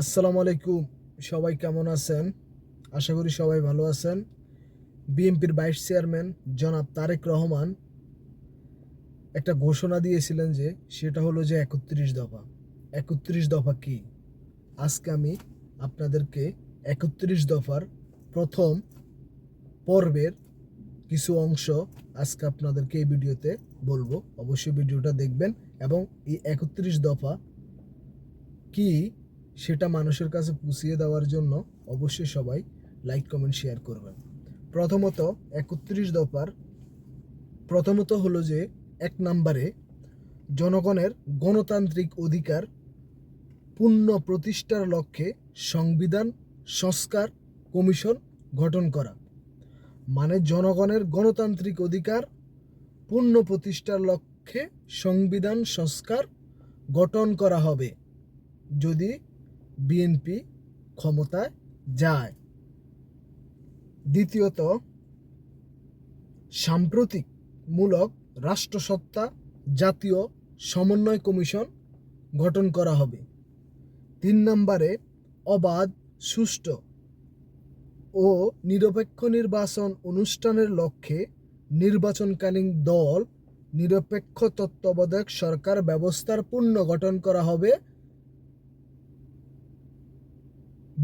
আসসালামু আলাইকুম। সবাই কেমন আছেন? আশা করি সবাই ভালো আছেন। বিএনপির ভাইস চেয়ারম্যান জনাব তারেক রহমান একটা ঘোষণা দিয়েছিলেন যে সেটা হলো যে একত্রিশ দফা। একত্রিশ দফা কি? আজকে আমি আপনাদেরকে একত্রিশ দফার প্রথম পর্বের কিছু অংশ আজকে আপনাদেরকে এই ভিডিওতে বলব। অবশ্যই ভিডিওটা দেখবেন এবং এই একত্রিশ দফা কি সেটা মানুষের কাছে পুষিয়ে দেওয়ার জন্য অবশ্যই সবাই লাইক কমেন্ট শেয়ার করবেন। প্রথমত একত্রিশ দফার, প্রথমত হলো যে এক নম্বরে জনগণের গণতান্ত্রিক অধিকার পূর্ণ প্রতিষ্ঠার লক্ষ্যে সংবিধান, সংস্কার, কমিশন গঠন করা। মানে জনগণের গণতান্ত্রিক অধিকার পূর্ণ প্রতিষ্ঠার লক্ষ্যে সংবিধান, সংস্কার গঠন করা হবে। যদি বিএনপি ক্ষমতায় যায়। দ্বিতীয়ত সাম্প্রতিক মূলক রাষ্ট্রসত্তা জাতীয় সমন্বয় কমিশন গঠন করা হবে। তিন নম্বরে, অবাধ, সুষ্ঠু ও নিরপেক্ষ নির্বাচন অনুষ্ঠানের লক্ষ্যে নির্বাচনকালীন দল নিরপেক্ষ তত্ত্বাবধায়ক সরকার ব্যবস্থার পূর্ণ গঠন করা হবে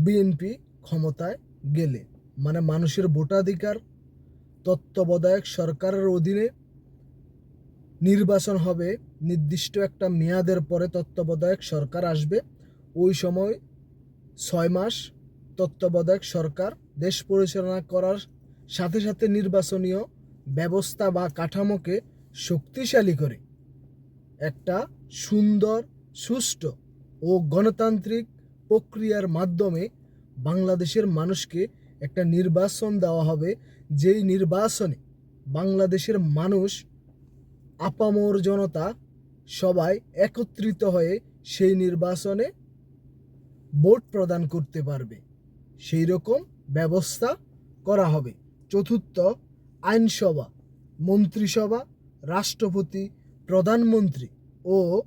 বিএনপি ক্ষমতায় গেলে মানে মানুষের ভোটাধিকার তত্ত্বাবধায়ক সরকারের অধীনে নির্বাচন হবে, নির্দিষ্ট একটা মেয়াদের পরে তত্ত্বাবধায়ক সরকার আসবে। ওই সময় ছয় মাস তত্ত্বাবধায়ক সরকার দেশ পরিচালনা করার সাথে সাথে নির্বাচনীয় ব্যবস্থা বা কাঠামোকে শক্তিশালী করে, একটা সুন্দর, সুষ্ঠু ও গণতান্ত্রিক প্রক্রিয়ার মাধ্যমে বাংলাদেশের মানুষকে একটা নির্বাচন দেওয়া হবে। যেই নির্বাচনে বাংলাদেশের মানুষ, আপামর জনতা সবাই একত্রিত হয়ে সেই নির্বাচনে ভোট প্রদান করতে পারবে। সেই রকম ব্যবস্থা করা হবে। চতুর্থ, আইনসভা, মন্ত্রিসভা, রাষ্ট্রপতি, প্রধানমন্ত্রী ও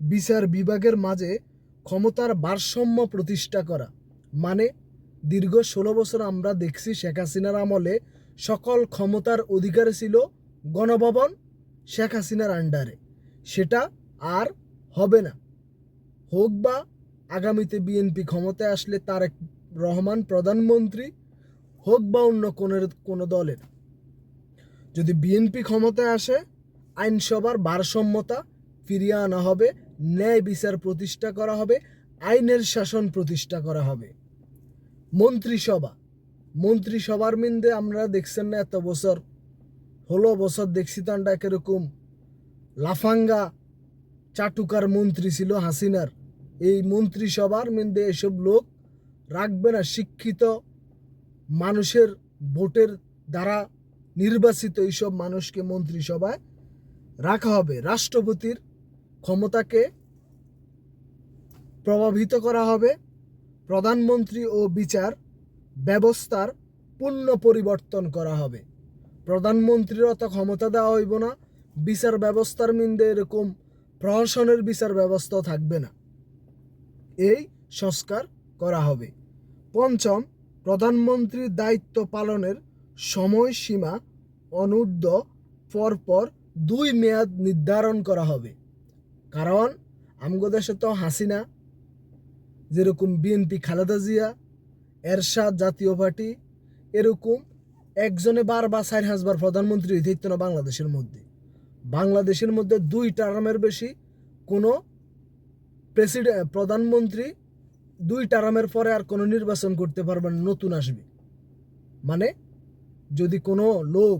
বিচার বিভাগের মাঝে ক্ষমতার ভারসাম্য প্রতিষ্ঠা করা। মানে দীর্ঘ ষোলো বছর আমরা দেখছি শেখ হাসিনার আমলে সকল ক্ষমতার অধিকার ছিল গণভবন শেখ হাসিনার আন্ডারে। সেটা আর হবে না। হোক বা আগামীতে বিএনপি ক্ষমতায় আসলে তারেক রহমান প্রধানমন্ত্রী, হোক বা অন্য কোনের, কোনো দলের। যদি বিএনপি ক্ষমতায় আসে, আইনসভার ভারসাম্যতা ফিরিয়ে আনা হবে ন্যায় বিচার প্রতিষ্ঠা করা হবে, আইনের শাসন প্রতিষ্ঠা করা হবে। মন্ত্রিসভা। মন্ত্রিসভার মিন্দে আমরা দেখছেন না এত বছর। ষোলো বছর দেখছি তো আমরা কীরকম। লাফাঙ্গা চাটুকার মন্ত্রী ছিল হাসিনার। এই মন্ত্রিসভার মিন্দে এসব লোক রাখবে না, শিক্ষিত মানুষের ভোটের দ্বারা নির্বাচিত এইসব মানুষকে মন্ত্রিসভায় রাখা হবে। রাষ্ট্রপতির ক্ষমতাকে প্রভাবিত করা হবে। প্রধানমন্ত্রী ও বিচার ব্যবস্থার পূর্ণ পরিবর্তন করা হবে। প্রধানমন্ত্রীর অত ক্ষমতা দেওয়া হইব না। বিচার ব্যবস্থার মিন্দে এরকম প্রহসনের বিচার ব্যবস্থাও থাকবে না। এই সংস্কার করা হবে। পঞ্চম, প্রধানমন্ত্রীর দায়িত্ব পালনের সময়সীমা অনূর্ধ্ব পরপর দুই মেয়াদ নির্ধারণ করা হবে। কারণ আমগো দেশে তো হাসিনা, যেরকম বিএনপি খালেদা জিয়া, এরশাদ জাতীয় পার্টি, এরকম একজনে বারবার চার হাজার প্রধানমন্ত্রী হইতে না বাংলাদেশের মধ্যে। বাংলাদেশের মধ্যে দুই টার্মের বেশি, কোনো প্রেসিডেন্ট প্রধানমন্ত্রী দুই টার্মের পরে আর কোনো নির্বাচন করতে পারবে না, নতুন আসবে। মানে যদি কোনো লোক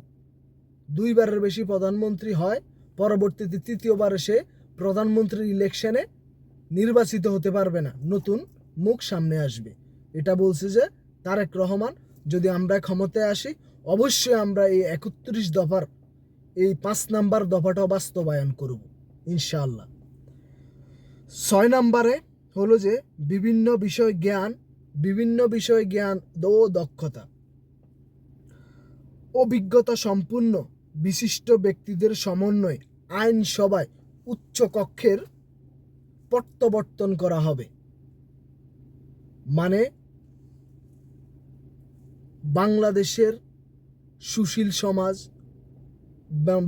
দুইবারের বেশি প্রধানমন্ত্রী হয়, পরবর্তীতে তৃতীয়বার সে প্রধানমন্ত্রীর ইলেকশনে নির্বাচিত হতে পারবে না। নতুন মুখ সামনে আসবে। এটা বলছে যে তারেক রহমান, যদি আমরা ক্ষমতায় আসি, অবশ্যই আমরা এই একত্রিশ দফার, এই পাঁচ নাম্বার দফাটা বাস্তবায়ন করব, ইনশাআল্লাহ। ছয় নাম্বারে হলো যে বিভিন্ন বিষয় জ্ঞান, বিভিন্ন বিষয় জ্ঞান ও দক্ষতা। অভিজ্ঞতা সম্পূর্ণ বিশিষ্ট ব্যক্তিদের সমন্বয়ে আইনসভায় উচ্চ কক্ষের প্রত্যাবর্তন করা হবে। মানে বাংলাদেশের সুশীল সমাজ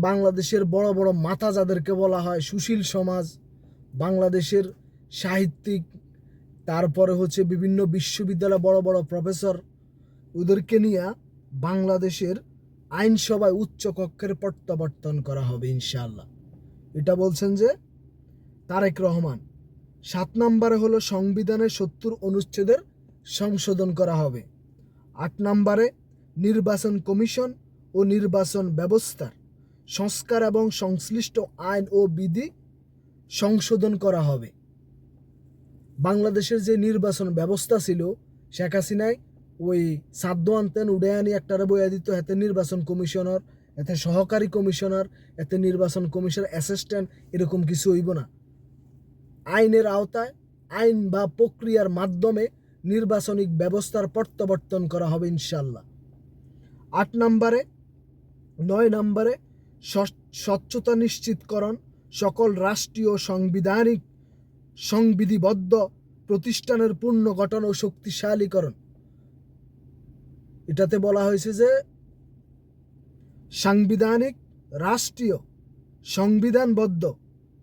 বাংলাদেশের বড় বড় মাথা যাদেরকে বলা হয়, সুশীল সমাজ, বাংলাদেশের সাহিত্যিক, তারপরে হচ্ছে বিভিন্ন বিশ্ববিদ্যালয় বড় বড় প্রফেসর, ওদেরকে নিয়ে বাংলাদেশের আইনসভায় উচ্চ কক্ষের প্রত্যাবর্তন করা হবে ইনশাআল্লাহ। এটা বলছেন যে তারেক রহমান, সাত নম্বরে হলো সংবিধানের সত্তর অনুচ্ছেদের সংশোধন করা হবে। আট নম্বরে নির্বাচন কমিশন ও নির্বাচন ব্যবস্থার সংস্কার এবং সংশ্লিষ্ট আইন ও বিধি সংশোধন করা হবে। বাংলাদেশের যে নির্বাচন ব্যবস্থা ছিল, শেখ হাসিনায় ওই সাধ্য আনতেন উড়ে আনি একটারে বইয়া দিত এতে নির্বাচন কমিশনার এতে সহকারী কমিশনার, এতে নির্বাচন কমিশনার অ্যাসিস্ট্যান্ট এরকম কিছু হইব না। আইনের আওতায় আইন বা প্রক্রিয়ার মাধ্যমে নির্বাচনিক ব্যবস্থার প্রত্যাবর্তন করা হবে ইনশাল্লাহ আট নম্বরে, নয় নম্বরে স্বচ্ছতা নিশ্চিতকরণ, সকল রাষ্ট্রীয় সাংবিধানিক, সংবিধিবদ্ধ প্রতিষ্ঠানের পূর্ণ গঠন ও শক্তিশালীকরণ। এটাতে বলা হয়েছে যে সাংবিধানিক, রাষ্ট্রীয়, সংবিধানবদ্ধ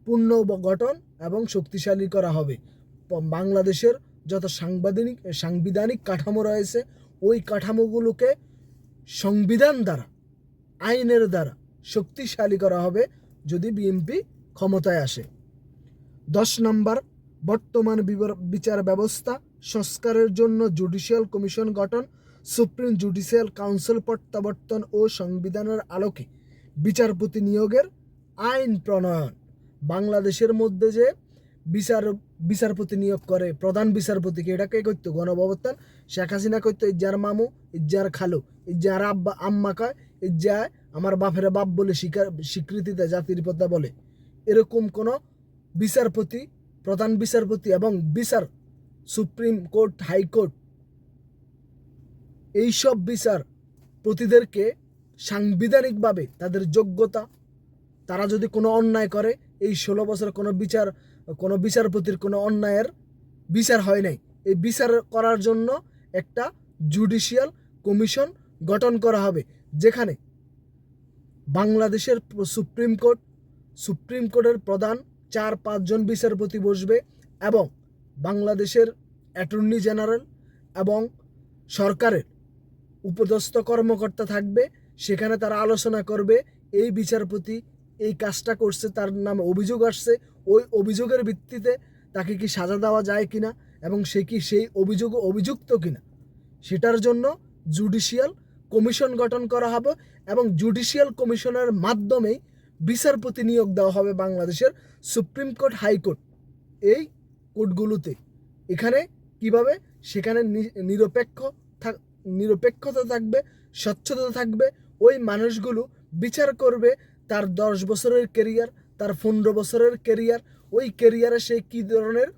পূর্ণ গঠন এবং শক্তিশালী করা হবে। বাংলাদেশের যত সাংবিধানিক সাংবিধানিক কাঠামো রয়েছে, ওই কাঠামোগুলোকে সংবিধান দ্বারা, আইনের দ্বারা শক্তিশালী করা হবে যদি বিএনপি ক্ষমতায় আসে। দশ নম্বর, বর্তমান বিচার ব্যবস্থা সংস্কারের জন্য জুডিশিয়াল কমিশন গঠন, সুপ্রিম জুডিশিয়াল কাউন্সিল প্রত্যাবর্তন ও সংবিধানের আলোকে বিচারপতি নিয়োগের আইন প্রণয়ন। বাংলাদেশের মধ্যে যে বিচার, বিচারপতি নিয়োগ করে, প্রধান বিচারপতিকে এটাকে করতো গণপ্রবর্তন শেখ হাসিনা করতো ইজ্জার মামু, ইজ্জার খালু, ইজ্জার আব্বা, আম্মা কয়, ইজ্জায় আমার বাপের বাপ বলে স্বীকার স্বীকৃতি দেয় জাতির পতা বলে। এরকম কোনো বিচারপতি, প্রধান বিচারপতি এবং বিচার সুপ্রিম কোর্ট হাইকোর্ট এইসব বিচার প্রতিদেরকে সাংবিধানিকভাবে তাদের যোগ্যতা, তারা যদি কোনো অন্যায় করে, এই ষোলো বছর কোনো বিচার, কোনো বিচারপতির কোনো অন্যায়ের বিচার হয় নাই। এই বিচার করার জন্য একটা জুডিশিয়াল কমিশন গঠন করা হবে, যেখানে বাংলাদেশের সুপ্রিম কোর্ট, সুপ্রিম কোর্টের প্রধান চার পাঁচজন বিচারপতি বসবে এবং বাংলাদেশের অ্যাটর্নি জেনারেল এবং সরকারের উপদস্থ কর্মকর্তা থাকবে। সেখানে তারা আলোচনা করবে, এই বিচারপতি এই কাজটা করছে, তার নামে অভিযোগ আসছে, ওই অভিযোগের ভিত্তিতে তাকে কি সাজা দেওয়া যায় কিনা এবং সে কি সেই অভিযোগ অভিযুক্ত কিনা, সেটার জন্য জুডিশিয়াল কমিশন গঠন করা হবে এবং জুডিশিয়াল কমিশনের মাধ্যমেই বিচারপতি নিয়োগ দেওয়া হবে বাংলাদেশের সুপ্রিম কোর্ট হাইকোর্ট। এই কোর্টগুলোতে এখানে কীভাবে? সেখানে নিরপেক্ষ থাক নিরপেক্ষতা থাকবে, স্বচ্ছতা থাকবে, ওই মানুষগুলো বিচার করবে তার দশ বছরের কেরিয়ার তার পনেরো বছরের কেরিয়ার ওই কেরিয়ারে সে কী ধরনের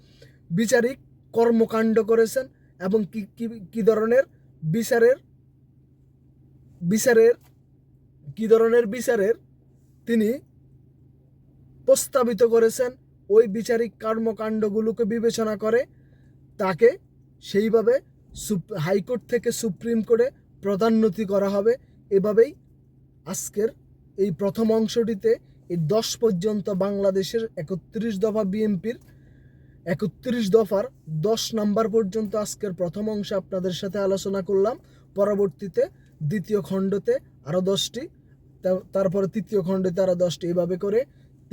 বিচারিক কর্মকাণ্ড করেছেন এবং কি কি, কী ধরনের বিচারের বিচারের, কী ধরনের বিচারের তিনি প্রস্তাবিত করেছেন ওই বিচারিক কর্মকাণ্ডগুলোকে বিবেচনা করে তাকে সেইভাবে হাইকোর্ট থেকে সুপ্রিম কোর্টে প্রধান্নতি করা হবে। এভাবেই আজকের এই প্রথম অংশটিতে এই দশ পর্যন্ত বাংলাদেশের একত্রিশ দফা বিএনপির একত্রিশ দফার দশ নাম্বার পর্যন্ত আজকের প্রথম অংশে আপনাদের সাথে আলোচনা করলাম। পরবর্তীতে দ্বিতীয় খণ্ডতে আরও দশটি তারপরে তৃতীয় খণ্ডতে আরও দশটি। এভাবে করে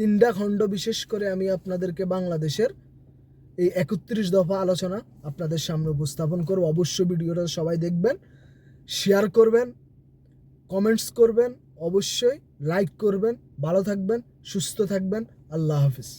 তিনটা খণ্ড বিশেষ করে আমি আপনাদেরকে বাংলাদেশের এই একত্রিশ দফা আলোচনা আপনাদের সামনে উপস্থাপন করব। অবশ্যই ভিডিওটা সবাই দেখবেন শেয়ার করবেন কমেন্টস করবেন, অবশ্যই লাইক করবেন। ভালো থাকবেন, সুস্থ থাকবেন। আল্লাহ হাফিজ।